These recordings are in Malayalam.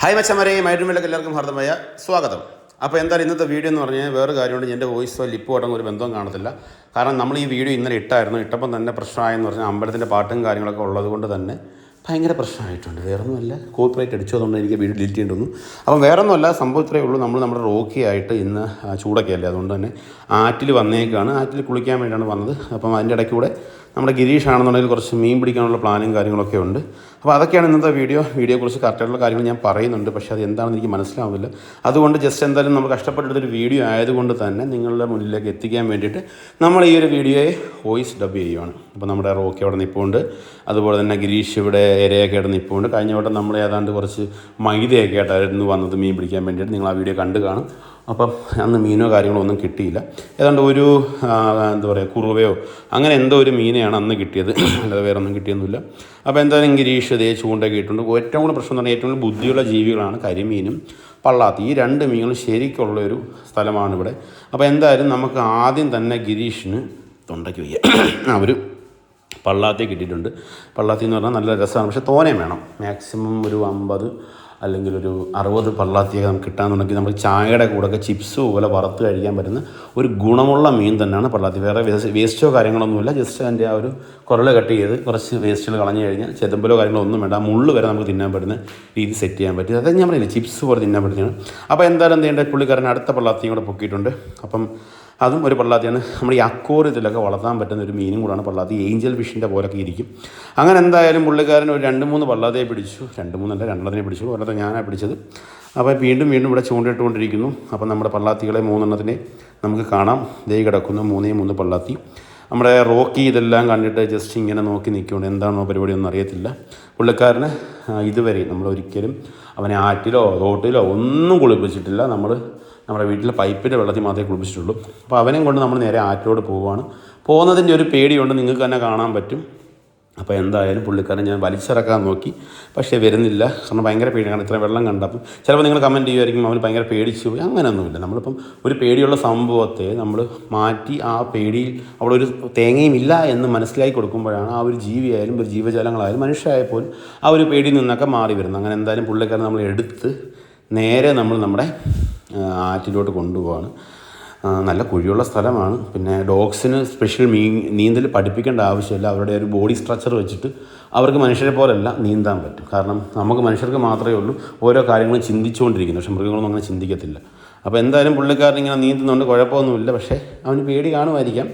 ഹായ് മച്ചമരെ മൈഡ്രൂമിലേക്ക് എല്ലാവർക്കും ഹാർദമായ സ്വാഗതം. അപ്പോൾ എന്തായാലും ഇന്നത്തെ വീഡിയോ എന്ന് പറഞ്ഞാൽ വേറെ കാര്യമുണ്ട്. എന്റെ വോയിസോ ലിപ്പോ അടങ്ങും ഒരു ബന്ധവും കാണത്തില്ല. കാരണം നമ്മൾ ഈ വീഡിയോ ഇന്നലെ ഇട്ടായിരുന്നു. ഇട്ടപ്പം തന്നെ പ്രശ്നമായെന്ന് പറഞ്ഞാൽ അമ്പലത്തിന്റെ പാട്ടും കാര്യങ്ങളൊക്കെ ഉള്ളത് കൊണ്ട് തന്നെ ഭയങ്കര പ്രശ്നമായിട്ടുണ്ട്. വേറൊന്നുമല്ല കോപ്പറേറ്റ് അടിച്ചതുകൊണ്ട് എനിക്ക് വീഡിയോ ഡിലീറ്റ് ചെയ്യേണ്ടി അപ്പം വേറൊന്നുമല്ല ഇത്രയേ ഉള്ളൂ. നമ്മൾ നമ്മുടെ റോക്കി ആയിട്ട് ഇന്ന് ചൂടൊക്കെ അല്ലേ അതുകൊണ്ട് തന്നെ ആറ്റിൽ വന്നേക്കാണ്. ആറ്റിൽ കുളിക്കാൻ വേണ്ടിയാണ് വന്നത്. അപ്പം അതിന്റെ ഇടയ്ക്ക് കൂടെ നമ്മുടെ ഗിരീഷ് ആണെന്നുണ്ടെങ്കിൽ കുറച്ച് മീൻ പിടിക്കാനുള്ള പ്ലാനും കാര്യങ്ങളൊക്കെ ഉണ്ട്. അപ്പോൾ അതൊക്കെയാണ് ഇന്നത്തെ വീഡിയോ. വീഡിയോയെക്കുറിച്ച് കറക്റ്റായിട്ടുള്ള കാര്യങ്ങൾ ഞാൻ പറയുന്നുണ്ട്. പക്ഷേ അത് എന്താണെന്ന് എനിക്ക് മനസ്സിലാവില്ല അതുകൊണ്ട് ജസ്റ്റ് എന്തായാലും നമ്മൾ കഷ്ടപ്പെട്ടൊരു വീഡിയോ ആയതുകൊണ്ട് തന്നെ നിങ്ങളുടെ മുന്നിലേക്ക് എത്തിക്കാൻ വേണ്ടിയിട്ട് നമ്മൾ ഈ ഒരു വീഡിയോയെ വോയിസ് ഡബ് ചെയ്യുവാണ്. അപ്പോൾ നമ്മുടെ റോക്കി അവിടെ നിൽപ്പുണ്ട് അതുപോലെ തന്നെ ഗിരീഷ് ഇവിടെ ഇരയൊക്കെ ആയിട്ട് നിൽപ്പുണ്ട് കഴിഞ്ഞ വട്ടം നമ്മൾ ഏതാണ്ട് കുറച്ച് മൈദയൊക്കെ ആയിട്ടായിരുന്നു വന്നത് മീൻ പിടിക്കാൻ വേണ്ടിയിട്ട്. നിങ്ങൾ ആ വീഡിയോ കണ്ടു കാണും. അപ്പം അന്ന് മീനോ കാര്യങ്ങളോ ഒന്നും കിട്ടിയില്ല. ഏതാണ്ട് ഒരു എന്താ പറയുക കുറുവയോ അങ്ങനെ എന്തോ ഒരു മീനെയാണ് അന്ന് കിട്ടിയത്. അല്ലാതെ വേറെ ഒന്നും കിട്ടിയൊന്നുമില്ല. അപ്പോൾ എന്തായാലും ഗിരീഷ് ദേ ചൂണ്ടൊക്കെ ഇട്ടുണ്ട് ഏറ്റവും കൂടുതൽ പ്രശ്നം എന്ന് പറഞ്ഞാൽ ഏറ്റവും കൂടുതൽ ബുദ്ധിയുള്ള ജീവികളാണ് കരിമീനും പള്ളാത്തി. ഈ രണ്ട് മീനുകളും ശരിക്കുള്ള ഒരു സ്ഥലമാണ് ഇവിടെ. അപ്പോൾ എന്തായാലും നമുക്ക് ആദ്യം തന്നെ ഗിരീഷിന് തൊണ്ടയ്ക്ക് വയ്യ. അവർ പള്ളാത്തി കിട്ടിയിട്ടുണ്ട്. പള്ളാത്തി എന്ന് പറഞ്ഞാൽ നല്ല രസമാണ്. പക്ഷേ തോനെ വേണം. മാക്സിമം ഒരു അമ്പത് അല്ലെങ്കിൽ ഒരു അറുപത് പള്ളാത്തിയൊക്കെ നമുക്ക് കിട്ടാന്നുണ്ടെങ്കിൽ നമ്മൾ ചായയുടെ കൂടെയൊക്കെ ചിപ്സ് പോലെ വറുത്ത് കഴിക്കാൻ പറ്റുന്ന ഒരു ഗുണമുള്ള മീൻ തന്നെയാണ് പള്ളാത്തി. വേറെ വേസ്റ്റോ കാര്യങ്ങളൊന്നുമില്ല. ജസ്റ്റ് അതിന്റെ ആ ഒരു കുരൽ കട്ട് ചെയ്ത് കുറച്ച് വേസ്റ്റുകൾ കളഞ്ഞു കഴിഞ്ഞാൽ ചെതമ്പലോ കാര്യങ്ങളോ ഒന്നും വേണ്ട. മുള്ളു വരെ നമുക്ക് തിന്നാൻ പറ്റുന്ന രീതി സെറ്റ് ചെയ്യാൻ പറ്റും. അതായത് ഞാൻ പറയില്ല ചിപ്സ് പോലെ തിന്നാൻ പറ്റുന്നതാണ്. അപ്പോൾ എന്തായാലും എന്ത് ചെയ്യേണ്ടത് പുള്ളിക്കാരൻ അടുത്ത പള്ളാത്തിയും കൂടെ പൊക്കിയിട്ടുണ്ട്. അപ്പം അതും ഒരു പള്ളാത്തിയാണ് നമ്മൾ ഈ അക്കോറിയത്തിലൊക്കെ വളർത്താൻ പറ്റുന്ന ഒരു മീനും കൂടാണ് പള്ളാത്തി ഏഞ്ചൽ ഫിഷിന്റെ പോലൊക്കെ ഇരിക്കും. അങ്ങനെ എന്തായാലും പുള്ളിക്കാരൻ ഒരു രണ്ട് മൂന്ന് പള്ളാത്തയെ പിടിച്ചു. രണ്ട് മൂന്നല്ല രണ്ടെണ്ണത്തിനെ പിടിച്ചു ഒരെണ്ണത്തെ ഞാനാണ് പിടിച്ചത്. അപ്പോൾ വീണ്ടും വീണ്ടും ഇവിടെ ചൂണ്ടിട്ടുകൊണ്ടിരിക്കുന്നു. അപ്പോൾ നമ്മുടെ പള്ളാത്തികളെ മൂന്നെണ്ണത്തിനെ നമുക്ക് കാണാം. ദേ കിടക്കുന്നു മൂന്നേ മൂന്ന് പള്ളാത്തി നമ്മുടെ റോക്കി ഇതെല്ലാം കണ്ടിട്ട് ജസ്റ്റ് ഇങ്ങനെ നോക്കി നിൽക്കുകയാണ് എന്താണോ പരിപാടി ഒന്നും അറിയത്തില്ല. പുള്ളിക്കാരന് ഇതുവരെ നമ്മൾ ഒരിക്കലും അവനെ ആറ്റിലോ തോട്ടിലോ ഒന്നും കുളിപ്പിച്ചിട്ടില്ല. നമ്മൾ നമ്മുടെ വീട്ടിലെ പൈപ്പിന്റെ വെള്ളത്തിൽ മാത്രമേ കുളിപ്പിച്ചിട്ടുള്ളൂ. അപ്പോൾ അവനെയും കൊണ്ട് നമ്മൾ നേരെ ആറ്റോട് പോവുകയാണ് പോകുന്നതിന്റെ ഒരു പേടിയുണ്ട് നിങ്ങൾക്ക് തന്നെ കാണാൻ പറ്റും. അപ്പോൾ എന്തായാലും പുള്ളിക്കാരൻ ഞാൻ വലിച്ചിറക്കാൻ നോക്കി. പക്ഷേ വരുന്നില്ല. കാരണം ഭയങ്കര പേടിയാണ്. ഇത്ര വെള്ളം കണ്ടപ്പം ചിലപ്പോൾ നിങ്ങൾ കമന്റ് ചെയ്യുമായിരിക്കും അവന് ഭയങ്കര പേടിച്ചു പോയി. അങ്ങനെയൊന്നുമില്ല. നമ്മളിപ്പം ഒരു പേടിയുള്ള സംഭവത്തെ നമ്മൾ മാറ്റി ആ പേടിയിൽ അവിടെ ഒരു തേങ്ങയും ഇല്ല എന്ന് മനസ്സിലാക്കി കൊടുക്കുമ്പോഴാണ് ആ ഒരു ജീവിയായാലും ഒരു ജീവജാലങ്ങളായാലും മനുഷ്യരായപ്പോലും ആ ഒരു പേടിയിൽ നിന്നൊക്കെ മാറി വരുന്നത്. അങ്ങനെ എന്തായാലും പുള്ളിക്കാരൻ നമ്മൾ എടുത്ത് നേരെ നമ്മൾ നമ്മുടെ ആറ്റിലോട്ട് കൊണ്ടുപോവാണ്. നല്ല കുഴിയുള്ള സ്ഥലമാണ്. പിന്നെ ഡോഗ്സിന് സ്പെഷ്യൽ മീ നീന്തൽ പഠിപ്പിക്കേണ്ട ആവശ്യമില്ല. അവരുടെ ഒരു ബോഡി സ്ട്രക്ചർ വെച്ചിട്ട് അവർക്ക് മനുഷ്യരെ പോലെയല്ല നീന്താൻ പറ്റും. കാരണം നമുക്ക് മനുഷ്യർക്ക് മാത്രമേ ഉള്ളൂ. ഓരോ കാര്യങ്ങളും ചിന്തിച്ചുകൊണ്ടിരിക്കുന്നു. പക്ഷെ മൃഗങ്ങളൊന്നും അങ്ങനെ ചിന്തിക്കത്തില്ല. അപ്പോൾ എന്തായാലും പുള്ളിക്കാരൻ ഇങ്ങനെ നീന്തുന്നുണ്ട്. കുഴപ്പമൊന്നുമില്ല. പക്ഷേ അവന് പേടി കാണുമായിരിക്കാം.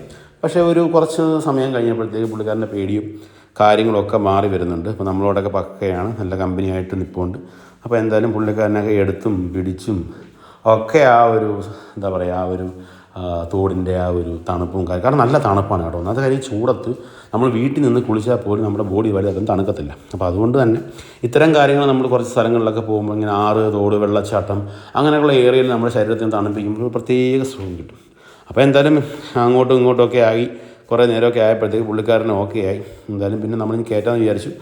പക്ഷേ ഒരു കുറച്ച് സമയം കഴിഞ്ഞപ്പോഴത്തേക്ക് പുള്ളിക്കാരന്റെ പേടിയും കാര്യങ്ങളൊക്കെ മാറി വരുന്നുണ്ട്. അപ്പോൾ നമ്മളോടൊക്കെ പക്കയാണ്. നല്ല കമ്പനിയായിട്ട് നിൽപ്പുണ്ട് അപ്പോൾ എന്തായാലും പുള്ളിക്കാരനൊക്കെ എടുത്തും പിടിച്ചും ഒക്കെ ആ ഒരു എന്താ പറയുക ആ ഒരു തോടിന്റെ ആ ഒരു തണുപ്പും കാരണം നല്ല തണുപ്പാണ് കേട്ടോ. ഒന്നാമത്തെ കാര്യം ചൂടത്ത് നമ്മൾ വീട്ടിൽ നിന്ന് കുളിച്ചാൽ പോലും നമ്മുടെ ബോഡി വലുതും തണുക്കത്തില്ല. അപ്പോൾ അതുകൊണ്ട് തന്നെ ഇത്തരം കാര്യങ്ങൾ നമ്മൾ കുറച്ച് സ്ഥലങ്ങളിലൊക്കെ പോകുമ്പോൾ ഇങ്ങനെ ആറ് തോട് വെള്ളച്ചാട്ടം അങ്ങനെയുള്ള ഏരിയയിൽ നമ്മുടെ ശരീരത്തിന് തണുപ്പിക്കുമ്പോൾ പ്രത്യേക സുഖം കിട്ടും. അപ്പോൾ എന്തായാലും അങ്ങോട്ടും ഇങ്ങോട്ടും ഒക്കെ ആയി കുറേ നേരമൊക്കെ ആയപ്പോഴത്തേക്ക് പുള്ളിക്കാരനെ ഓക്കെ ആയി. എന്തായാലും പിന്നെ നമ്മളിനി കയറ്റാമെന്ന് വിചാരിച്ചു.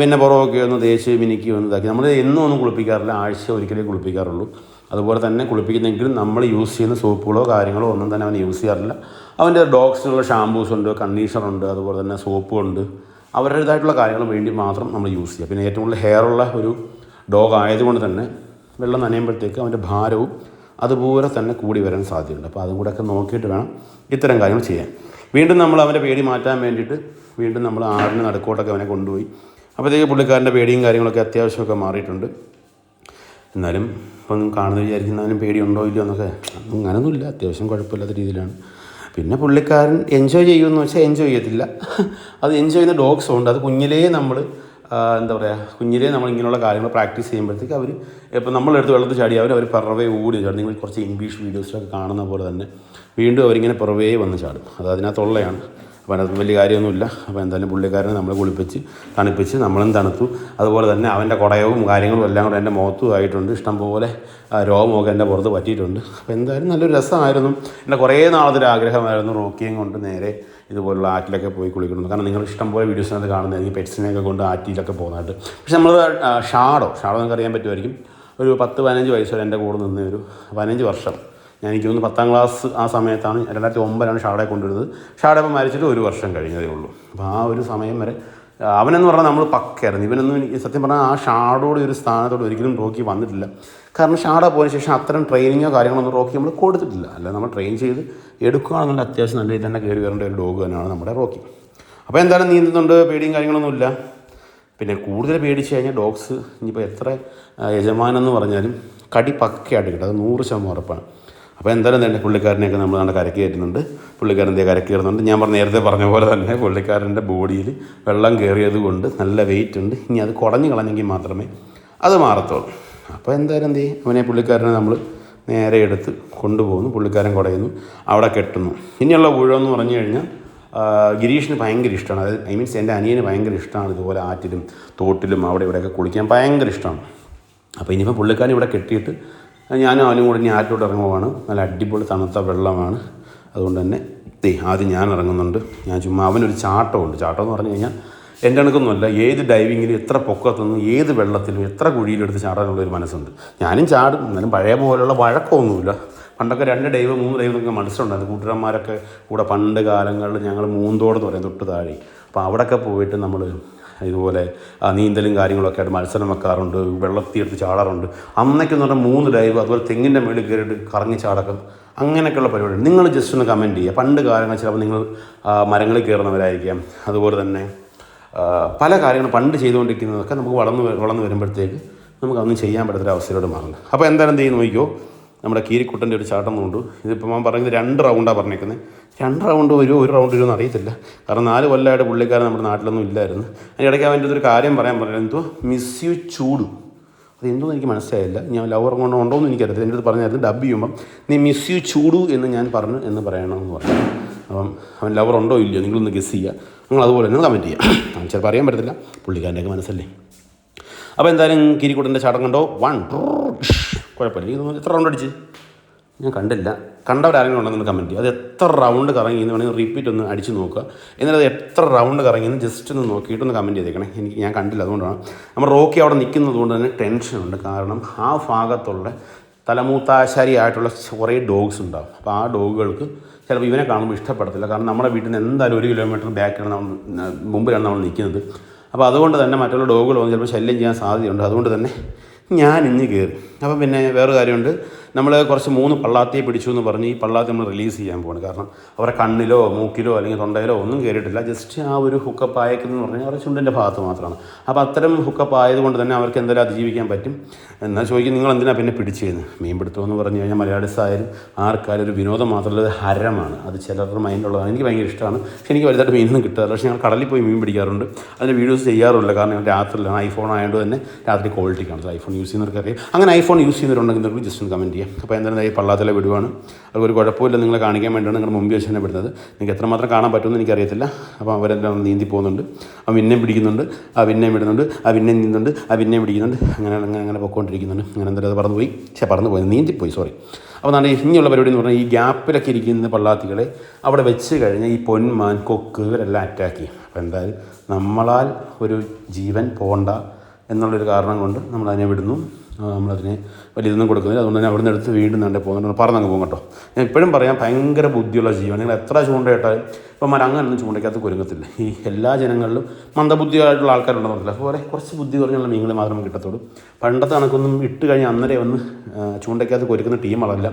പിന്നെ പുറമൊക്കെ ഒന്ന് തേച്ച് മിനിക്ക് ഒന്ന് ഇതാക്കി. നമ്മൾ എന്നും ഒന്നും കുളിപ്പിക്കാറില്ല. ആഴ്ച ഒരിക്കലേ കുളിപ്പിക്കാറുള്ളൂ. അതുപോലെ തന്നെ കുളിപ്പിക്കുന്നെങ്കിലും നമ്മൾ യൂസ് ചെയ്യുന്ന സോപ്പുകളോ കാര്യങ്ങളോ ഒന്നും തന്നെ അവൻ യൂസ് ചെയ്യാറില്ല. അവന്റെ ഡോഗ്സിനുള്ള ഷാംപൂസ് ഉണ്ട് കണ്ടീഷണറുണ്ട് അതുപോലെ തന്നെ സോപ്പുണ്ട് അവരുടേതായിട്ടുള്ള കാര്യങ്ങൾ വേണ്ടി മാത്രം നമ്മൾ യൂസ് ചെയ്യുക. പിന്നെ ഏറ്റവും കൂടുതൽ ഹെയറുള്ള ഒരു ഡോഗ് ആയതുകൊണ്ട് തന്നെ വെള്ളം നനയുമ്പോഴത്തേക്ക് അവന്റെ ഭാരവും അതുപോലെ തന്നെ കൂടി വരാൻ സാധ്യതയുണ്ട്. അപ്പോൾ അതും കൂടെയൊക്കെ നോക്കിയിട്ട് വേണം ഇത്തരം കാര്യങ്ങൾ ചെയ്യാൻ. വീണ്ടും നമ്മൾ അവന്റെ പേടി മാറ്റാൻ വേണ്ടിയിട്ട് വീണ്ടും നമ്മൾ ആറിന് നടുക്കോട്ടൊക്കെ അവനെ കൊണ്ടുപോയി. അപ്പോഴത്തേക്ക് പുള്ളിക്കാരന്റെ പേടിയും കാര്യങ്ങളൊക്കെ അത്യാവശ്യമൊക്കെ മാറിയിട്ടുണ്ട്. എന്നാലും ഇപ്പം കാണുന്ന വിചാരിക്കുന്നവനും പേടിയുണ്ടോ ഇല്ലയോ എന്നൊക്കെ അങ്ങനൊന്നുമില്ല അത്യാവശ്യം കുഴപ്പമില്ലാത്ത രീതിയിലാണ്. പിന്നെ പുള്ളിക്കാരൻ എൻജോയ് ചെയ്യുമെന്ന് വെച്ചാൽ എൻജോയ് ചെയ്യത്തില്ല. അത് എൻജോയ് ചെയ്യുന്ന ഡോഗ്സും ഉണ്ട്. അത് കുഞ്ഞിലേ നമ്മൾ എന്താ പറയുക കുഞ്ഞിലേ നമ്മൾ ഇങ്ങനെയുള്ള കാര്യങ്ങൾ പ്രാക്ടീസ് ചെയ്യുമ്പോഴത്തേക്ക് അവർ ഇപ്പം നമ്മളെടുത്ത് വെള്ളത്തിൽ ചാടി അവർ അവർ പിറവേ ഓടി ചാടും. നിങ്ങൾ കുറച്ച് ഇംഗ്ലീഷ് വീഡിയോസിലൊക്കെ കാണുന്ന പോലെ തന്നെ വീണ്ടും അവരിങ്ങനെ പിറവേ വന്ന് ചാടും. അത് അതിനകത്തുള്ളതാണ് അപ്പോൾ അതിനകത്ത് വലിയ കാര്യമൊന്നുമില്ല. അപ്പോൾ എന്തായാലും പുള്ളിക്കാരനെ നമ്മൾ കുളിപ്പിച്ച് തണുപ്പിച്ച് നമ്മളും തണുത്തു. അതുപോലെ തന്നെ അവന്റെ കുടയവും കാര്യങ്ങളും എല്ലാം കൂടെ എന്റെ മുഖത്തും ആയിട്ടുണ്ട്. ഇഷ്ടംപോലെ രോഗമൊക്കെ എന്റെ പുറത്ത് പറ്റിയിട്ടുണ്ട്. അപ്പോൾ എന്തായാലും നല്ലൊരു രസമായിരുന്നു. എന്റെ കുറേ നാളത്തൊരു ആഗ്രഹമായിരുന്നു റോക്കിയും കൊണ്ട് നേരെ ഇതുപോലുള്ള ആറ്റിലൊക്കെ പോയി കുളിക്കണം കാരണം നിങ്ങൾ ഇഷ്ടംപോലെ വീഡിയോസിനകത്ത് കാണുന്നത് ഈ പെറ്റ്സിനെയൊക്കെ കൊണ്ട് ആറ്റിലൊക്കെ പോകുന്നതായിട്ട്. പക്ഷെ നമ്മൾ ഷാഡോ ഷാഡോ നിങ്ങൾക്ക് അറിയാൻ പറ്റുമായിരിക്കും. ഒരു പത്ത് പതിനഞ്ച് വയസ്സ് വരെ എന്റെ കൂടെ നിന്ന ഒരു പതിനഞ്ച് വർഷം. എനിക്ക് തോന്നുന്നു പത്താം ക്ലാസ് ആ സമയത്താണ് രണ്ടായിരത്തി ഒമ്പതിലാണ് ഷാഡയെ കൊണ്ടുവരുന്നത്. ഷാഡ മരിച്ചിട്ട് ഒരു വർഷം കഴിഞ്ഞതേ ഉള്ളൂ. അപ്പോൾ ആ ഒരു സമയം വരെ അവനെന്ന് പറഞ്ഞാൽ നമ്മൾ പക്കയായിരുന്നു. ഇവനൊന്നും സത്യം പറഞ്ഞാൽ ആ ഷാഡോട് ഒരു സ്ഥാനത്തോട് ഒരിക്കലും റോക്കി വന്നിട്ടില്ല. കാരണം ഷാഡ പോയതിന് ശേഷം അത്തരം ട്രെയിനിങ്ങോ കാര്യങ്ങളൊന്നും റോക്കി നമ്മൾ കൊടുത്തിട്ടില്ല. അല്ല നമ്മൾ ട്രെയിൻ ചെയ്ത് എടുക്കുകയാണെന്നുള്ള അത്യാവശ്യം നല്ല രീതിയിൽ തന്നെ കയറി വരേണ്ട ഒരു ഡോഗ് തന്നെയാണ് നമ്മുടെ റോക്കി. അപ്പോൾ എന്തായാലും നീന്തുന്നുണ്ട് പേടിയും കാര്യങ്ങളൊന്നുമില്ല. പിന്നെ കൂടുതൽ പേടിച്ച് കഴിഞ്ഞാൽ ഡോഗ്സ് ഇനിയിപ്പോൾ എത്ര യജമാനെന്ന് പറഞ്ഞാലും കടി പക്കയായിട്ട് കിട്ടും. അത് നൂറ് ശതമാനം ഉറപ്പാണ്. അപ്പോൾ എന്തായാലും തന്നെ പുള്ളിക്കാരനെയൊക്കെ നമ്മൾ നല്ല കരക്ക് കയറ്റുന്നുണ്ട്. പുള്ളിക്കാരൻ ദേ കരക്ക് കയറുന്നുണ്ട്. ഞാൻ പറഞ്ഞ നേരത്തെ പറഞ്ഞ പോലെ തന്നെ പുള്ളിക്കാരന്റെ ബോഡിയിൽ വെള്ളം കയറിയത് കൊണ്ട് നല്ല വെയിറ്റ് ഉണ്ട്. ഇനി അത് കുടഞ്ഞു കളഞ്ഞെങ്കിൽ മാത്രമേ അത് മാറത്തുള്ളൂ. അപ്പോൾ എന്തായാലും എന്ത് ചെയ്യും? അവനെ പുള്ളിക്കാരനെ നമ്മൾ നേരെ എടുത്ത് കൊണ്ടുപോകുന്നു. പുള്ളിക്കാരൻ കുടയുന്നു. അവിടെ കെട്ടുന്നു. ഇനിയുള്ള ഊഴമെന്ന് പറഞ്ഞു കഴിഞ്ഞാൽ ഗിരീഷിന് ഭയങ്കര ഇഷ്ടമാണ്. അതായത് ഐ മീൻസ് എന്റെ അനിയന് ഭയങ്കര ഇഷ്ടമാണ് ഇതുപോലെ ആറ്റിലും തോട്ടിലും അവിടെ ഇവിടെയൊക്കെ കുളിക്കാൻ ഭയങ്കര ഇഷ്ടമാണ്. അപ്പോൾ ഇനിയിപ്പോൾ പുള്ളിക്കാരൻ ഇവിടെ കെട്ടിയിട്ട് ഞാനും അവനും കൂടി ഇനി ആറ്റിലോട്ട് ഇറങ്ങുവാണ്. നല്ല അടിപൊളി തണുത്ത വെള്ളമാണ്. അതുകൊണ്ട് തന്നെ ദേ ആദ്യം ഞാൻ ഇറങ്ങുന്നുണ്ട്. ഞാൻ ചുമ്മാ അവനൊരു ചാട്ടമുണ്ട്. ചാട്ടം എന്ന് പറഞ്ഞു കഴിഞ്ഞാൽ എന്റെ കണക്കൊന്നുമല്ല ഏത് ഡൈവിങ്ങിലും എത്ര പൊക്കത്തുനിന്നും ഏത് വെള്ളത്തിലും എത്ര കുഴിയിലെടുത്ത് ചാടാനുള്ള ഒരു മനസ്സുണ്ട്. ഞാനും ചാടും. എന്നാലും പഴയ പോലെയുള്ള വഴക്കമൊന്നുമില്ല. പണ്ടൊക്കെ രണ്ട് ഡൈവ് മൂന്ന് ഡൈവ് എന്നൊക്കെ മനസ്സിലുണ്ടായിരുന്നു കൂട്ടുകാരന്മാരൊക്കെ കൂടെ പണ്ട് കാലങ്ങളിൽ ഞങ്ങൾ മൂന്തോട് എന്ന് പറയും തൊട്ട് താഴെ. അപ്പോൾ അവിടെയൊക്കെ പോയിട്ട് നമ്മൾ ഇതുപോലെ നീന്തലും കാര്യങ്ങളൊക്കെ ആയിട്ട് മത്സരം വെക്കാറുണ്ട് വെള്ളത്തീർത്ത് ചാടാറുണ്ട്. അന്നൊക്കെ എന്ന് പറഞ്ഞാൽ മൂന്ന് ഡൈവ് അതുപോലെ തെങ്ങിന്റെ മേളിൽ കയറിയിട്ട് കറങ്ങി ചാടക്കം അങ്ങനെയൊക്കെയുള്ള പരിപാടി നിങ്ങൾ ജസ്റ്റ് ഒന്ന് കമന്റ് ചെയ്യുക. പണ്ട് കാലങ്ങൾ ചിലപ്പോൾ നിങ്ങൾ മരങ്ങളിൽ കയറുന്നവരായിരിക്കാം. അതുപോലെ തന്നെ പല കാര്യങ്ങളും പണ്ട് ചെയ്തുകൊണ്ടിരിക്കുന്നതൊക്കെ നമുക്ക് വളർന്ന് വളർന്ന് വരുമ്പോഴത്തേക്ക് നമുക്ക് അതൊന്നും ചെയ്യാൻ പറ്റാത്തൊരു അവസ്ഥയിലോട്ട് അപ്പോൾ എന്തായാലും എന്ത് ചെയ്യുന്നു നോക്കിക്കോ. നമ്മുടെ കീരിക്കുട്ടന്റെ ഒരു ചാട്ടം കൊണ്ട്. ഇതിപ്പോൾ ഞാൻ പറയുന്നത് രണ്ട് റൗണ്ടാണ് പറഞ്ഞേക്കുന്നത് രണ്ട് റൗണ്ട് വരുമോ ഒരു റൗണ്ട് വരുമോ അറിയത്തില്ല കാരണം നാല് കൊല്ലമായിട്ട് പുള്ളിക്കാരൻ നമ്മുടെ നാട്ടിലൊന്നും ഇല്ലായിരുന്നു. അതിന്റെ ഇടയ്ക്ക് അവന്റെ ഒരു കാര്യം പറയാൻ പറഞ്ഞു. എന്തോ മിസ് യു ചൂടു. അത് എന്തോന്ന് എനിക്ക് മനസ്സിലായില്ല. ഞാൻ ലവർ കൊണ്ട് ഉണ്ടോ എന്ന് എനിക്കറിയത്തില്ല. എന്റെ അടുത്ത് പറഞ്ഞായിരുന്നു ഡബ് ചെയ്യുമ്പം നീ മിസ് യു ചൂടു എന്ന് ഞാൻ പറഞ്ഞു എന്ന് പറയണമെന്ന് പറഞ്ഞു. അപ്പം അവൻ ലവർ ഉണ്ടോ ഇല്ലയോ നിങ്ങളൊന്ന് ഗസ് ചെയ്യുക നിങ്ങൾ അതുപോലെ തന്നെ കമന്റ് ചെയ്യുക ചിലപ്പോൾ അറിയാൻ പറ്റത്തില്ല. പുള്ളിക്കാരന്റെയൊക്കെ മനസ്സല്ലേ. അപ്പോൾ എന്തായാലും കിരിക്കുട്ടന്റെ ചാട്ടം കണ്ടോ? വൺ കുഴപ്പമില്ല. ഇത് എത്ര റൗണ്ട് അടിച്ച്? ഞാൻ കണ്ടില്ല. കണ്ടവരാരെങ്കിലും ഉണ്ടെന്ന് കമന്റ് ചെയ്യും. അത് എത്ര റൗണ്ട് കറങ്ങി എന്ന് വേണമെങ്കിൽ റിപ്പീറ്റ് ഒന്ന് അടിച്ച് നോക്കുക. എന്നിട്ട് അത് എത്ര റൗണ്ട് കറങ്ങി എന്ന് ജസ്റ്റ് ഒന്ന് നോക്കിയിട്ട് ഒന്ന് കമന്റ് ചെയ്തേക്കണേ. എനിക്ക് ഞാൻ കണ്ടില്ല അതുകൊണ്ടാണ്. നമ്മൾ റോക്കി അവിടെ നിൽക്കുന്നത് കൊണ്ട് തന്നെ ടെൻഷനുണ്ട് കാരണം ആ ഭാഗത്തുള്ള തലമൂത്താശാരി ആയിട്ടുള്ള കുറേ ഡോഗ്സ് ഉണ്ടാകും അപ്പോൾ ആ ഡോഗുകൾക്ക് ചിലപ്പോൾ ഇവനെ കാണുമ്പോൾ ഇഷ്ടപ്പെടത്തില്ല. കാരണം നമ്മുടെ വീട്ടിൽ നിന്ന് എന്തായാലും ഒരു കിലോമീറ്റർ ബാക്കിലാണ് നമ്മൾ മുമ്പിലാണ് നമ്മൾ നിൽക്കുന്നത്. അപ്പോൾ അതുകൊണ്ട് തന്നെ മറ്റുള്ള ഡോഗുകൾ വന്ന് ചിലപ്പോൾ ശല്യം ചെയ്യാൻ സാധ്യതയുണ്ട്. അതുകൊണ്ട് തന്നെ ഞാൻ ഇന്ന് കയറി. അപ്പോൾ പിന്നെ വേറൊരു കാര്യമുണ്ട്. നമ്മൾ കുറച്ച് മൂന്ന് പള്ളാത്തിയെ പിടിച്ചു എന്ന് പറഞ്ഞ് ഈ പള്ളാത്തി നമ്മൾ റിലീസ് ചെയ്യാൻ പോവാണ്. കാരണം അവരുടെ കണ്ണിലോ മൂക്കിലോ അല്ലെങ്കിൽ തൊണ്ടയിലോ ഒന്നും കയറിയിട്ടില്ല ജസ്റ്റ് ആ ഒരു ഹുക്കപ്പ് ആയേക്കെന്ന് പറഞ്ഞാൽ അവരുടെ ചുണ്ടിന്റെ ഭാഗത്ത് മാത്രമാണ്. അപ്പോൾ അത്തരം ഹുക്കപ്പ് ആയതുകൊണ്ട് തന്നെ അവർക്ക് എന്തായാലും അതിജീവിക്കാൻ പറ്റും. എന്നാൽ ചോദിക്കും നിങ്ങൾ എന്തിനാണ് പിന്നെ പിടിച്ചു മീൻപിടുത്തം മീൻ പിടുത്തം എന്ന് പറഞ്ഞു കഴിഞ്ഞാൽ മലയാളിസായാലും ആർക്കാലും ഒരു വിനോദം മാത്രമല്ല ഹരമാണ്. അത് ചിലരുടെ മൈൻഡുള്ളതാണ് എനിക്ക് ഭയങ്കര ഇഷ്ടമാണ്. പക്ഷേ എനിക്ക് വലുതായിട്ട് മീനൊന്നും കിട്ടാറില്ല. പക്ഷേ ഞങ്ങൾ കടലിൽ പോയി മീൻ പിടിക്കാറുണ്ട്. അതിന്റെ വീഡിയോസ് ചെയ്യാറില്ല കാരണം ഞാൻ രാത്രിയിലാണ്. ഐഫോൺ ആയതുകൊണ്ട് തന്നെ രാത്രി ക്വാളിറ്റി കാണുന്നത് ഐഫോൺ യൂസ് ചെയ്യുന്നവർക്കറിയാം. അങ്ങനെ ഐഫോൺ യൂസ് ചെയ്യുന്നവരുണ്ടെങ്കിൽ ജസ്റ്റ് ഒന്ന് കമന്റ് ചെയ്യാം അപ്പോൾ എന്തായാലും ഈ പള്ളാത്തിലെ വിടുവാണ്. അതൊരു കുഴപ്പമില്ല നിങ്ങളെ കാണിക്കാൻ വേണ്ടിയാണ് നിങ്ങളുടെ മുമ്പിൽ വെച്ച് തന്നെ വിടുന്നത്. നിങ്ങൾക്ക് എത്രമാത്രം കാണാൻ പറ്റുമെന്ന് എനിക്കറിയത്തില്ല. അപ്പോൾ അവരെല്ലാം നീന്തി പോകുന്നുണ്ട്. ആ പിന്നെയും പിടിക്കുന്നുണ്ട്. ആ പിന്നെയും വിടുന്നുണ്ട്. ആ പിന്നെയും നീന്തുന്നുണ്ട്. ആ പിന്നെയും പിടിക്കുന്നുണ്ട്. അങ്ങനെ അങ്ങനെ അങ്ങനെ പൊക്കോണ്ടിരിക്കുന്നുണ്ട്. അങ്ങനെ എന്തായാലും അത് പറന്നു പോയി പക്ഷേ പറഞ്ഞു പോയി നീന്തിപ്പോയി സോറി അപ്പോൾ നല്ല ഇനിയുള്ള പരിപാടി എന്ന് പറഞ്ഞാൽ ഈ ഗ്യാപ്പിലൊക്കെ ഇരിക്കുന്ന പള്ളാത്തികളെ അവിടെ വെച്ച് കഴിഞ്ഞാൽ ഈ പൊന്മാൻ കൊക്ക് ഇവരെല്ലാം അറ്റാക്ക് ചെയ്യും. അപ്പോൾ എന്തായാലും നമ്മളാൽ ഒരു ജീവൻ പോകണ്ട എന്നുള്ളൊരു കാരണം കൊണ്ട് നമ്മളതിനെ വിടുന്നു. നമ്മളതിനെ വലിയ ഇതൊന്നും കൊടുക്കുന്നില്ല. അതുകൊണ്ട് തന്നെ അവിടുന്ന് എടുത്ത് വീണ്ടും നല്ല പോകുന്നുണ്ട്. പറന്നങ്ങ് പോകും കേട്ടോ. ഞാൻ ഇപ്പോഴും പറയാം ഭയങ്കര ബുദ്ധിയുള്ള ജീവൻ നിങ്ങൾ എത്ര ചൂണ്ടയിട്ടാലും ഇപ്പം മരങ്ങനൊന്നും ചൂണ്ടയ്ക്കകത്ത് കുരുങ്ങത്തില്ല. ഈ എല്ലാ ജനങ്ങളിലും മന്ദബുദ്ധിയായിട്ടുള്ള ആൾക്കാരുണ്ടെന്ന് പറഞ്ഞില്ല അതുപോലെ കുറച്ച് ബുദ്ധി കുറഞ്ഞുള്ള മീനുകൾ മാത്രമേ കിട്ടത്തുള്ളൂ. പണ്ടത്തെ കണക്കൊന്നും ഇട്ട് കഴിഞ്ഞ് അന്നേരം ഒന്ന് ചൂണ്ടയ്ക്കകത്ത് കൊരുക്കുന്ന ടീമുകളല്ല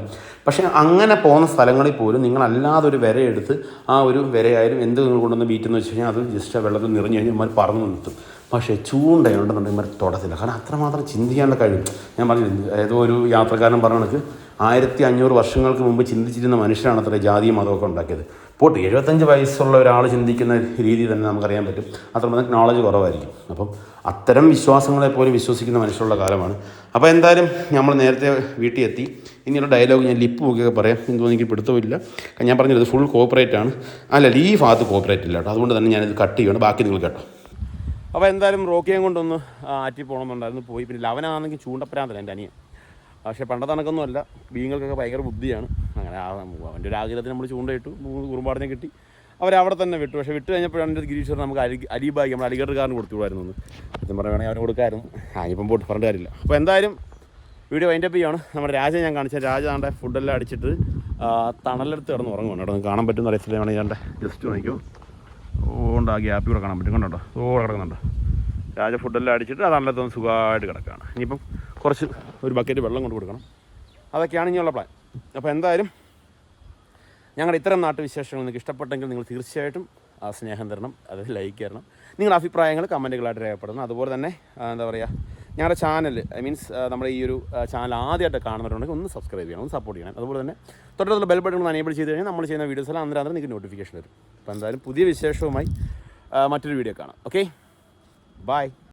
പക്ഷേ അങ്ങനെ പോകുന്ന സ്ഥലങ്ങളിൽ പോലും നിങ്ങളല്ലാതെ ഒരു വിര എടുത്ത് ആ ഒരു വിരയായാലും എന്ത് നിങ്ങൾ കൊണ്ടുവന്ന് ബീറ്റെന്ന് വെച്ച് കഴിഞ്ഞാൽ അത് ജസ്റ്റ് ആ വെള്ളത്തിൽ നിറഞ്ഞു കഴിഞ്ഞാൽ പറന്നു നിർത്തും പക്ഷേ ചൂണ്ടയുണ്ടെന്നുണ്ടെങ്കിൽ ഇമാർ തൊടത്തില്ല. കാരണം അത്രമാത്രം ചിന്തിക്കാനുള്ള കഴിവ്. ഞാൻ പറഞ്ഞു ഏതോ ഒരു യാത്രക്കാരൻ പറഞ്ഞ കണക്ക് ആയിരത്തി അഞ്ഞൂറ് വർഷങ്ങൾക്ക് മുമ്പ് ചിന്തിച്ചിരുന്ന മനുഷ്യരാണ് അത്ര ജാതിയും മതമൊക്കെ ഉണ്ടാക്കിയത്. പോട്ട് എഴുപത്തഞ്ച് വയസ്സുള്ള ഒരാൾ ചിന്തിക്കുന്ന രീതി തന്നെ നമുക്കറിയാൻ പറ്റും. അത്രമാത്രം നോളജ് കുറവായിരിക്കും. അപ്പം അത്തരം വിശ്വാസങ്ങളെ പോലും വിശ്വസിക്കുന്ന മനുഷ്യരുള്ള കാലമാണ്. അപ്പോൾ എന്തായാലും നമ്മൾ നേരത്തെ വീട്ടിൽ എത്തി ഇനിയുള്ള ഡയലോഗ് ഞാൻ ലിപ്പ് നോക്കിയൊക്കെ പറയാം. എന്തോ എനിക്ക് പിടുത്തമില്ല. ഞാൻ പറഞ്ഞത് ഫുൾ കോപ്പറേറ്റ് ആണ്. അല്ല ഈ ഭാഗത്ത് കോപ്പറേറ്റ് ഇല്ല കേട്ടോ. അതുകൊണ്ട് തന്നെ ഞാനിത് കട്ട് ചെയ്യണം ബാക്കി നിങ്ങൾ കേട്ടോ. അപ്പോൾ എന്തായാലും റോക്കിയും കൊണ്ടൊന്ന് ആറ്റി പോകണമെന്നുണ്ടായിരുന്നു. പോയി. പിന്നെ ലവനാണെങ്കിൽ ചൂണ്ടപ്പരാന്തല്ല എന്റെ അനിയൻ. പക്ഷേ പണ്ടത്തെ കണക്കൊന്നും അല്ല ബീങ്ങൾക്കൊക്കെ ഭയങ്കര ബുദ്ധിയാണ്. അങ്ങനെ അവന്റെ ഒരു ആഗ്രഹത്തിന് നമ്മൾ ചൂണ്ടയിട്ടു കുറുമ്പാടിനെ കിട്ടി അവരെ അവിടെ തന്നെ വിട്ടു. പക്ഷേ വിട്ട് കഴിഞ്ഞപ്പോഴാണ് എന്റെ ഗിരീശ്വർ നമുക്ക് അരി അലിബായി നമ്മൾ അലിഗഡ്കാരന് കൊടുത്തു വിടുമായിരുന്നു സത്യം പറയുകയാണെങ്കിൽ അവന് കൊടുക്കായിരുന്നു. ആ ഇപ്പം പോട്ട് പറഞ്ഞിട്ട് കാര്യമില്ല. അപ്പോൾ എന്തായാലും വീഡിയോ വൈൻഡപ്പ് ചെയ്യാണ് നമ്മുടെ രാജ ഞാൻ കാണിച്ച രാജ ആണ്ടെ ഫുഡെല്ലാം അടിച്ചിട്ട് തണലെടുത്ത് കിടന്ന് ഉറങ്ങുകയാണ് കേട്ടോ കാണാൻ പറ്റുന്ന അറിയത്തില്ല ഞാൻ ജസ്റ്റ് നോക്കിയോ ഓണ്ട് ആ ഗ്യാപ്പ് ഇവിടെ കാണാൻ പറ്റും. കണ്ടോ? സോ കിടക്കുന്നുണ്ട്. രാജ ഫുഡെല്ലാം അടിച്ചിട്ട് അതല്ലത്തൊന്ന് സുഖമായിട്ട് കിടക്കുകയാണ്. ഇനിയിപ്പം കുറച്ച് ഒരു ബക്കറ്റ് വെള്ളം കൊണ്ട് കൊടുക്കണം. അതൊക്കെയാണ് ഇനിയുള്ള പ്ലാൻ അപ്പോൾ എന്തായാലും ഞങ്ങളുടെ ഇത്തരം നാട്ടുവിശേഷങ്ങൾ നിങ്ങൾക്ക് ഇഷ്ടപ്പെട്ടെങ്കിൽ നിങ്ങൾ തീർച്ചയായിട്ടും ആ സ്നേഹം തരണം അത് ലൈക്ക് തരണം. നിങ്ങളുടെ അഭിപ്രായങ്ങൾ കമന്റുകളായിട്ട് രേഖപ്പെടുത്തണം. അതുപോലെ തന്നെ എന്താ പറയുക ഞങ്ങളുടെ ചാനൽ ഐ മീൻസ് നമ്മുടെ ഈ ഒരു ചാനൽ ആദ്യമായിട്ട് കാണുന്നവരുണ്ടെങ്കിൽ ഒന്ന് സബ്സ്ക്രൈബ് ചെയ്യണം ഒന്ന് സപ്പോർട്ട് ചെയ്യണം. അതുപോലെ തന്നെ തൊട്ടടുത്തുള്ള ബെൽ ബട്ടൺ ഒന്ന് അനേബിൾ ചെയ്ത് കഴിഞ്ഞാൽ നമ്മൾ ചെയ്യുന്ന വീഡിയോസ് എല്ലാം അന്നേരം അന്നേരം നിങ്ങൾക്ക് നോട്ടിഫിക്കേഷൻ വരും. അപ്പോൾ എന്തായാലും പുതിയ വിശേഷവുമായി മറ്റൊരു വീഡിയോ കാണാം. Okay bye